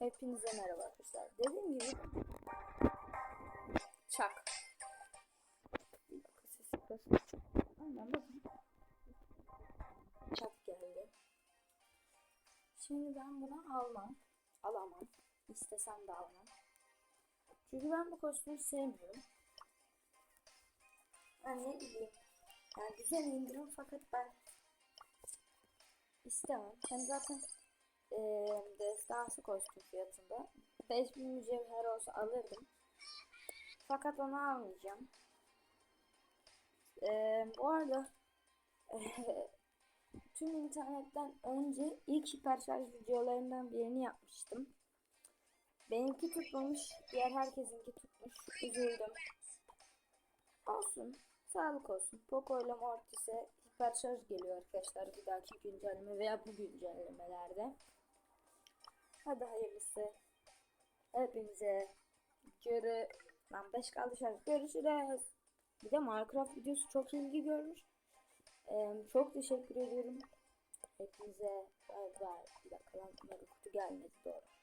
Hepinize merhaba arkadaşlar. Dediğim gibi çak. Aynen. Çak geldi. Şimdi ben bunu almam. Alamam. İstesem de alamam. Çünkü ben bu kostümü sevmiyorum. Ben ne bileyim. Yani güzel indirim fakat ben istemem. Hem zaten eee destansı kostüm fiyatında 5000 mücevher olsa alırdım. Fakat onu almayacağım. Eee, bu arada tüm internetten önce ilk hiperşarj videolarından birini yapmıştım. Benimki tutmamış, diğer herkesinki tutmuş. Üzüldüm. Olsun. Sağlık olsun. Poco ile Mortis'e hiperşarj geliyor arkadaşlar bir dahaki güncelleme veya bu güncellemelerde. Hadi hayırlısı. Hepinize görü... Lan 5 kaldı şarkı. Görüşürüz. Bir de Minecraft videosu çok ilgi görmüş. Ee, çok teşekkür ediyorum. Hepinize bay bay. Bir dakika lan kutu gelmedi doğru.